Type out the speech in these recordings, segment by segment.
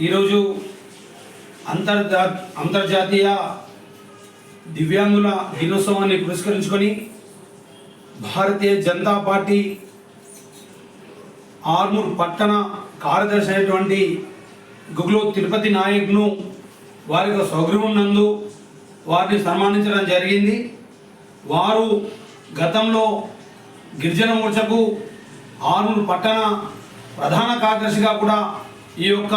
ఈరోజు అంతర్జా అంతర్జాతీయ దివ్యాంగుల దినోత్సవాన్ని పురస్కరించుకొని భారతీయ జనతా పార్టీ ఆర్మూర్ పట్టణ కార్యదర్శి అయినటువంటి గుగ్లో తిరుపతి నాయక్ను వారి యొక్క స్వగృహం నందు వారిని సన్మానించడం జరిగింది. వారు గతంలో గిరిజన మోర్చకు ఆర్మూర్ పట్టణ ప్రధాన కార్యదర్శిగా కూడా ఈ యొక్క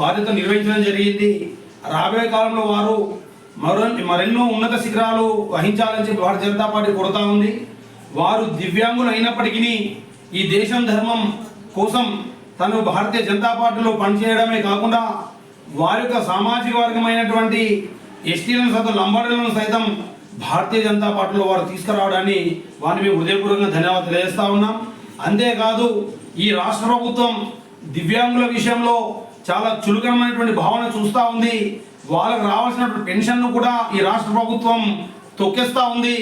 బాధ్యత నిర్వహించడం జరిగింది. రాబోయే కాలంలో వారు మరో మరెన్నో ఉన్నత శిఖరాలు వహించాలని చెప్పి భారతీయ జనతా పార్టీ కొడతా ఉంది. వారు దివ్యాంగులు అయినప్పటికీ ఈ దేశం ధర్మం కోసం తను భారతీయ జనతా పార్టీలో పనిచేయడమే కాకుండా వారి యొక్క సామాజిక వర్గమైనటువంటి ఎస్టీలను సైతం లంబాడీలను సైతం భారతీయ జనతా పార్టీలో వారు తీసుకురావడాన్ని వారిని మేము హృదయపూర్వకంగా ధన్యవాదాలు తెలియజేస్తా ఉన్నాం. అంతేకాదు ఈ రాష్ట్ర ప్రభుత్వం దివ్యాంగుల విషయంలో చాలా చులకనమైనటువంటి భావన చూస్తూ ఉంది. వాళ్ళకు రావాల్సినటువంటి పెన్షన్ను కూడా ఈ రాష్ట్ర ప్రభుత్వం తొక్కేస్తూ ఉంది.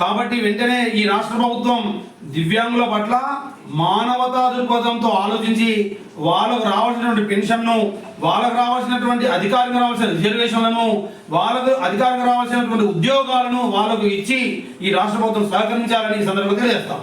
కాబట్టి వెంటనే ఈ రాష్ట్ర ప్రభుత్వం దివ్యాంగుల పట్ల మానవతా దృక్పథంతో ఆలోచించి వాళ్ళకు రావాల్సినటువంటి పెన్షన్ను వాళ్ళకు రావాల్సినటువంటి అధికారంగా రావాల్సిన రిజర్వేషన్లను వాళ్ళకు అధికారంగా రావాల్సినటువంటి ఉద్యోగాలను వాళ్ళకు ఇచ్చి ఈ రాష్ట్ర ప్రభుత్వం సహకరించాలని ఈ సందర్భంగా చేస్తాం